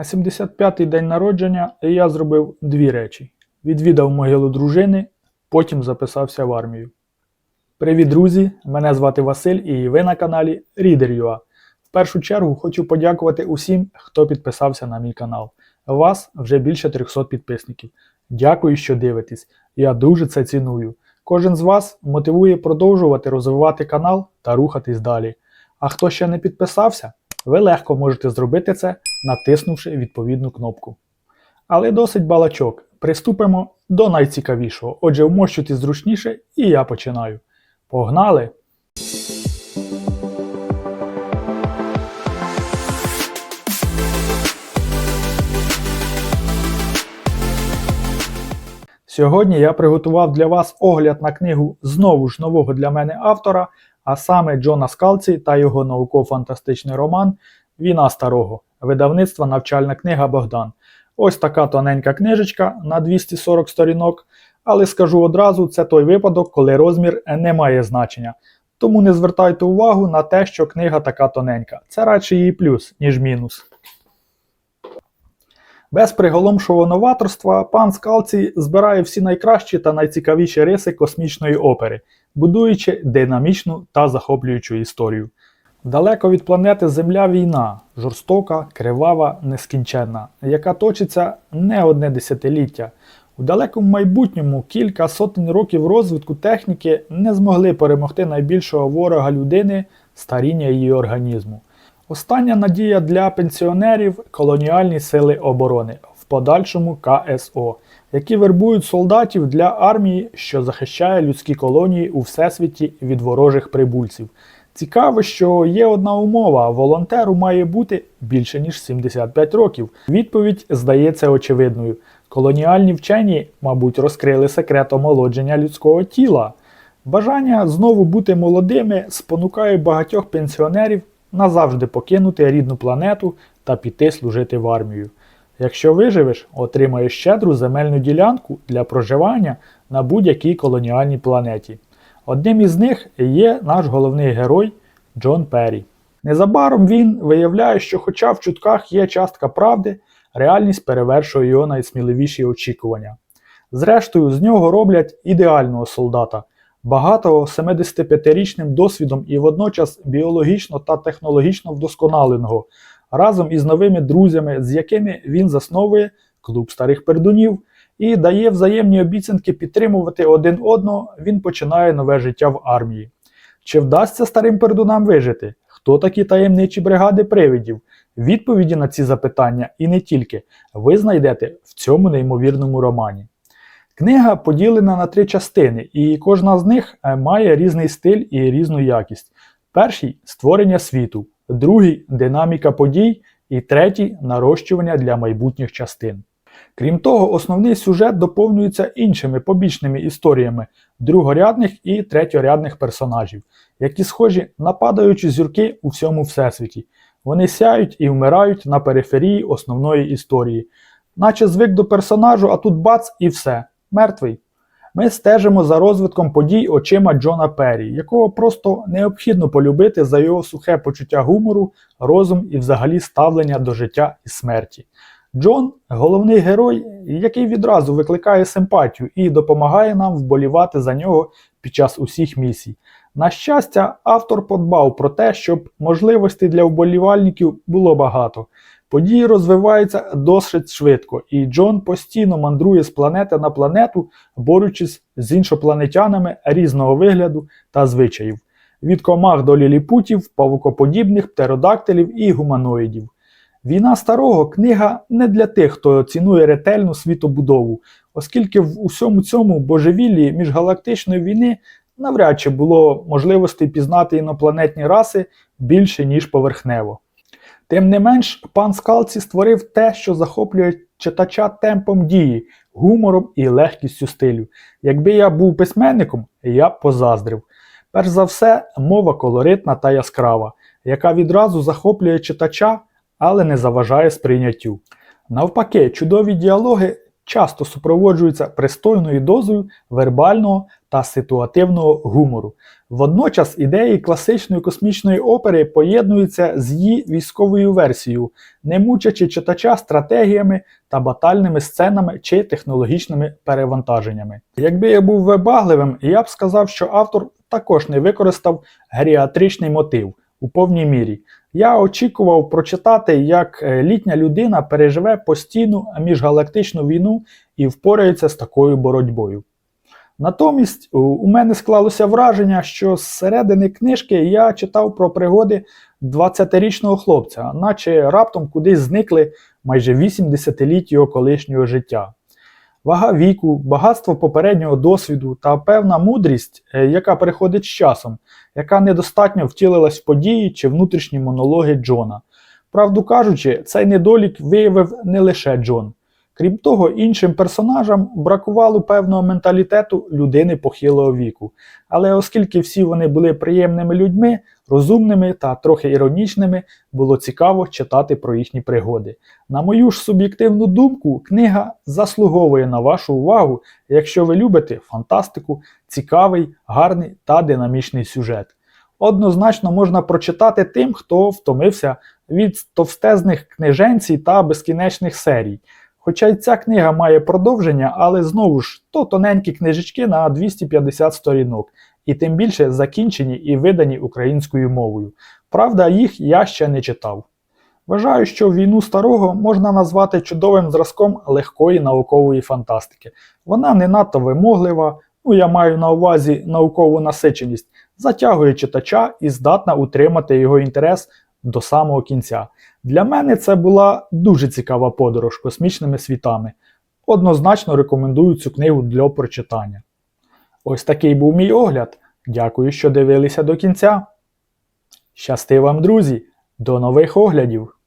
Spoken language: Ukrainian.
На 75-й день народження я зробив дві речі: відвідав могилу дружини, потім записався в армію. Привіт, друзі! Мене звати Василь і ви на каналі Reader.ua. В першу чергу хочу подякувати усім, хто підписався на мій канал. Вас вже більше 300 підписників. Дякую, що дивитесь. Я дуже це ціную. Кожен з вас мотивує продовжувати розвивати канал та рухатись далі. А хто ще не підписався, ви легко можете зробити це, натиснувши відповідну кнопку. Але досить балачок. Приступимо до найцікавішого. Отже, вмощуйтесь зручніше і я починаю. Погнали! Сьогодні я приготував для вас огляд на книгу знову ж нового для мене автора, а саме Джона Скалці та його науково-фантастичний роман Війна старого, видавництва навчальна книга Богдан. Ось така тоненька книжечка на 240 сторінок, але скажу одразу, це той випадок, коли розмір не має значення. Тому не звертайте увагу на те, що книга така тоненька. Це радше її плюс, ніж мінус. Без приголомшого новаторства пан Скалці збирає всі найкращі та найцікавіші риси космічної опери, будуючи динамічну та захоплюючу історію. Далеко від планети Земля війна, жорстока, кривава, нескінченна, яка точиться не одне десятиліття. У далекому майбутньому кілька сотень років розвитку техніки не змогли перемогти найбільшого ворога людини старіння її організму. Остання надія для пенсіонерів колоніальні сили оборони, в подальшому КСО, які вербують солдатів для армії, що захищає людські колонії у всесвіті від ворожих прибульців. Цікаво, що є одна умова: волонтеру має бути більше ніж 75 років. Відповідь здається очевидною. Колоніальні вчені, мабуть, розкрили секрет омолодження людського тіла. Бажання знову бути молодими спонукає багатьох пенсіонерів назавжди покинути рідну планету та піти служити в армію. Якщо виживеш, отримаєш щедру земельну ділянку для проживання на будь-якій колоніальній планеті. Одним із них є наш головний герой Джон Перрі. Незабаром він виявляє, що, хоча в чутках є частка правди, реальність перевершує його найсміливіші очікування. Зрештою, з нього роблять ідеального солдата, багатого 75-річним досвідом і водночас біологічно та технологічно вдосконаленого, разом із новими друзями, з якими він засновує клуб старих пердунів і дає взаємні обіцянки підтримувати один одного, він починає нове життя в армії. Чи вдасться старим пердунам вижити? Хто такі таємничі бригади привидів? Відповіді на ці запитання і не тільки ви знайдете в цьому неймовірному романі. Книга поділена на три частини, і кожна з них е, має різний стиль і різну якість. Перший створення світу, другий динаміка подій, і третій нарощування для майбутніх частин. Крім того, основний сюжет доповнюється іншими побічними історіями другорядних і третьорядних персонажів, які схожі на падаючі зірки у всьому всесвіті. Вони сяють і вмирають на периферії основної історії, наче звик до персонажу, а тут бац і все мертвий. Ми стежимо за розвитком подій очима Джона Перрі, якого просто необхідно полюбити за його сухе почуття гумору, розум і взагалі ставлення до життя і смерті. Джон головний герой, який відразу викликає симпатію і допомагає нам вболівати за нього під час усіх місій. На щастя, автор подбав про те, щоб можливостей для вболівальників було багато. Події розвиваються досить швидко, і Джон постійно мандрує з планети на планету, борючись з іншопланетянами різного вигляду та звичаїв, від комах до ліліпутів, павукоподібних, птеродактилів і гуманоїдів. Війна старого книга не для тих, хто цінує ретельну світобудову, оскільки в усьому цьому божевіллі міжгалактичної війни навряд чи було можливості пізнати інопланетні раси більше, ніж поверхнево. Тим не менш, пан Скалці створив те, що захоплює читача темпом дії, гумором і легкістю стилю. Якби я був письменником, я б позаздрив. Перш за все, мова колоритна та яскрава, яка відразу захоплює читача, але не заважає сприйняттю. Навпаки, чудові діалоги часто супроводжуються пристойною дозою вербального та ситуативного гумору. Водночас ідеї класичної космічної опери поєднуються з її військовою версією, не мучачи читача стратегіями та батальними сценами чи технологічними перевантаженнями. Якби я був вибагливим, я б сказав, що автор також не використав геріатричний мотив у повній мірі. Я очікував прочитати, як е, літня людина переживе постійну міжгалактичну війну і впорається з такою боротьбою. Натомість у- мене склалося враження, що з середини книжки я читав про пригоди 20-річного хлопця, наче раптом кудись зникли майже 8 десятиліть його колишнього життя. Вага віку, багатство попереднього досвіду та певна мудрість, е, яка приходить з часом, яка недостатньо втілилась в події чи внутрішні монологи Джона. Правду кажучи, цей недолік виявив не лише Джон. Крім того, іншим персонажам бракувало певного менталітету людини похилого віку. Але оскільки всі вони були приємними людьми, розумними та трохи іронічними, було цікаво читати про їхні пригоди. На мою ж суб'єктивну думку, книга заслуговує на вашу увагу, якщо ви любите фантастику, цікавий, гарний та динамічний сюжет. Однозначно можна прочитати тим, хто втомився від товстезних книженцій та безкінечних серій. Хоча й ця книга має продовження, але знову ж то тоненькі книжечки на 250 сторінок, і тим більше закінчені і видані українською мовою. Правда, їх я ще не читав. Вважаю, що війну старого можна назвати чудовим зразком легкої наукової фантастики. Вона не надто вимоглива, ну я маю на увазі наукову насиченість, затягує читача і здатна утримати його інтерес до самого кінця. Для мене це була дуже цікава подорож космічними світами. Однозначно рекомендую цю книгу для прочитання. Ось такий був мій огляд. Дякую, що дивилися до кінця. Щасти вам, друзі! До нових оглядів!